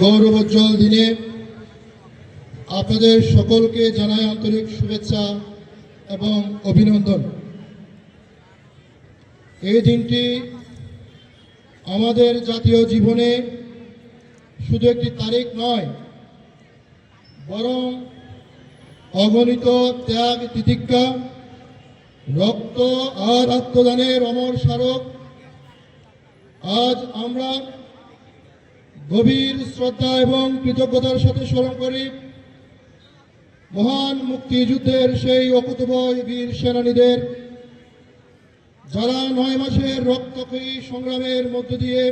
গৌরবোজ্জ্বল দিনে আপনাদের সকলকে জানাই আন্তরিক শুভেচ্ছা এবং অভিনন্দন। এই দিনটি আমাদের জাতীয় জীবনে শুধু একটি তারিখ নয়, বরং অগণিত ত্যাগ, তিতিক্ষা, রক্ত আর আত্মদানের অমর স্মারক। আজ আমরা গভীর শ্রদ্ধা এবং কৃতজ্ঞতার সাথে স্মরণ করি, মহান মুক্তিযুদ্ধের সেই অকুতবয় বীর সেনানীদের, যারা নয় মাসের রক্তক্ষয়ী সংগ্রামের মধ্য দিয়ে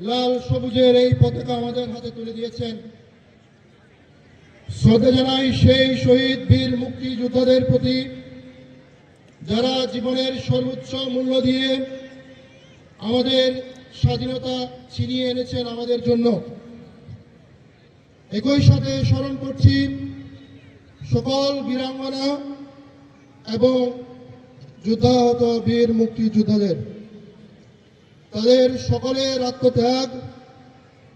লাল সবুজের এই পতাকা আমাদের হাতে তুলে দিয়েছেন। শ্রদ্ধা জানাই সেই শহীদ বীর মুক্তিযোদ্ধাদের প্রতি, যারা জীবনের সর্বোচ্চ মূল্য দিয়ে আমাদের স্বাধীনতা ছিনিয়ে এনেছেন আমাদের জন্য। একই সাথে স্মরণ করছি সকল বীরাঙ্গনা এবং যুদ্ধাহত বীর মুক্তিযোদ্ধাদের। তাদের সকলের আত্মত্যাগ,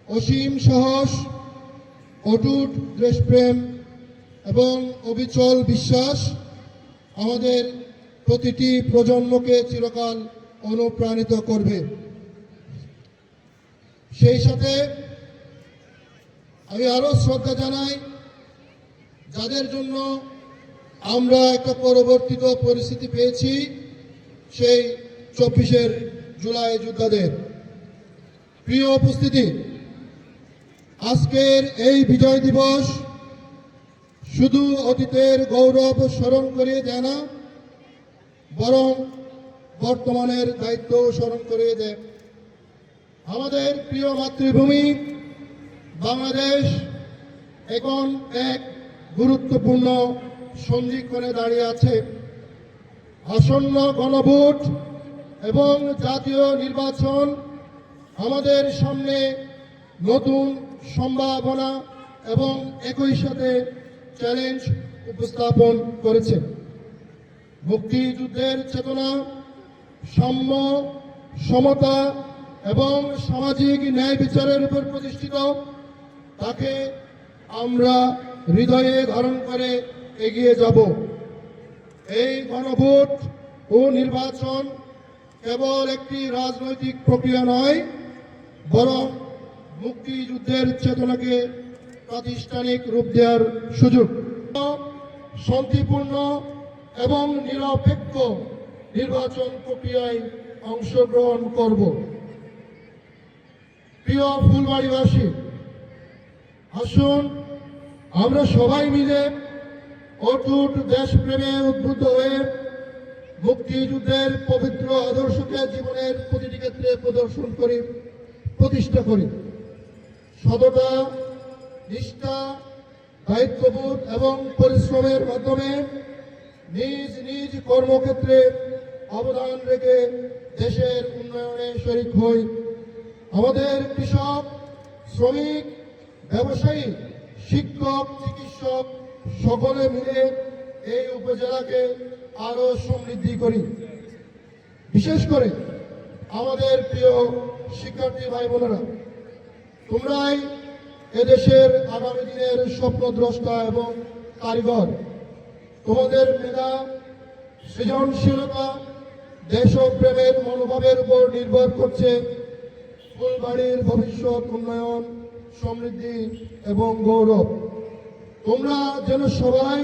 অসীম সাহস, অটুট দেশপ্রেম এবং অবিচল বিশ্বাস আমাদের প্রতিটি প্রজন্মকে চিরকাল অনুপ্রাণিত করবে। সেই সাথে আমি আরও শ্রদ্ধা জানাই, যাদের জন্য আমরা একটা পরবর্তীত পরিস্থিতি পেয়েছি, সেই চব্বিশের জুলাই যোদ্ধাদের। প্রিয় উপস্থিতি, আজকের এই বিজয় দিবস শুধু অতীতের গৌরব স্মরণ করিয়ে দেয় না, বরং বর্তমানের দায়িত্ব স্মরণ করিয়ে দেয়। আমাদের প্রিয় মাতৃভূমি, বাংলাদেশ এখন এক গুরুত্বপূর্ণ সন্ধিক্ষণে দাঁড়িয়ে আছে। আসন্ন গণভোট এবং জাতীয় নির্বাচন আমাদের সামনে নতুন সম্ভাবনা এবং একই সাথে চ্যালেঞ্জ উপস্থাপন করেছে। মুক্তিযুদ্ধের চেতনা, সাম্য, সমতা এবং সামাজিক ন্যায় বিচারের উপর প্রতিষ্ঠিত, তাকে আমরা হৃদয়ে ধারণ করে এগিয়ে যাব। এই গণভোট ও নির্বাচন কেবল একটি রাজনৈতিক প্রক্রিয়া নয়, বরং মুক্তিযুদ্ধের চেতনাকে প্রাতিষ্ঠানিক রূপ দেওয়ার সুযোগ। শান্তিপূর্ণ এবং নিরপেক্ষ নির্বাচন প্রক্রিয়ায় অংশগ্রহণ করব। প্রিয় ফুলবাড়িবাসী, আসুন আমরা সবাই মিলে অটুট দেশপ্রেমে উদ্বুদ্ধ হয়ে মুক্তিযুদ্ধের পবিত্র আদর্শকে জীবনের প্রতিটি ক্ষেত্রে প্রদর্শন করি, প্রতিষ্ঠা করি। সততা, নিষ্ঠা, দায়িত্ববোধ এবং পরিশ্রমের মাধ্যমে নিজ নিজ কর্মক্ষেত্রে অবদান রেখে দেশের উন্নয়নে শরিক হই। আমাদের কৃষক, শ্রমিক, ব্যবসায়ী, শিক্ষক, চিকিৎসক সকলে মিলে এই উপজেলাকে আরও সমৃদ্ধি করি। বিশেষ করে আমাদের প্রিয় শিক্ষার্থী ভাই বোনেরা, তোমরাই এদেশের আগামী দিনের স্বপ্নদ্রষ্টা এবং কারিগর। তোমাদের মেধা, সৃজনশীলতা, দেশপ্রেমের মনোভাবের উপর নির্ভর করছে ফুলবাড়ির ভবিষ্যৎ উন্নয়ন, সমৃদ্ধি এবং গৌরব। তোমরা যেন সবাই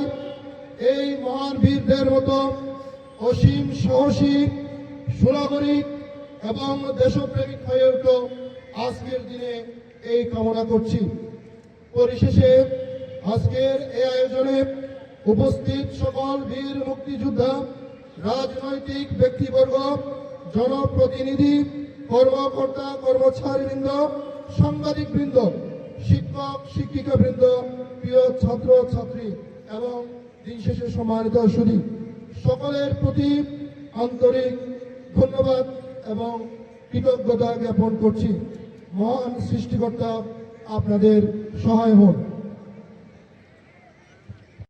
এই মহান বীরদের মতো অসীম সাহসী সুনাগরিক এবং দেশপ্রেমিক হয়ে উঠো আজকের দিনে এই কামনা করছি। পরিশেষে আজকের এই আয়োজনে উপস্থিত সকল বীর মুক্তিযোদ্ধা, রাজনৈতিক ব্যক্তিবর্গ, জনপ্রতিনিধি কর্মকর্তা, কর্মচারীবৃন্দ, সাংবাদিকবৃন্দ, শিক্ষক, শিক্ষিকাবৃন্দ, প্রিয় ছাত্র, ছাত্রী এবং দিন শেষে সম্মানিত সুদী সকলের প্রতি আন্তরিক ধন্যবাদ এবং কৃতজ্ঞতা জ্ঞাপন করছি। মহান সৃষ্টিকর্তা, আপনাদের সহায় হন।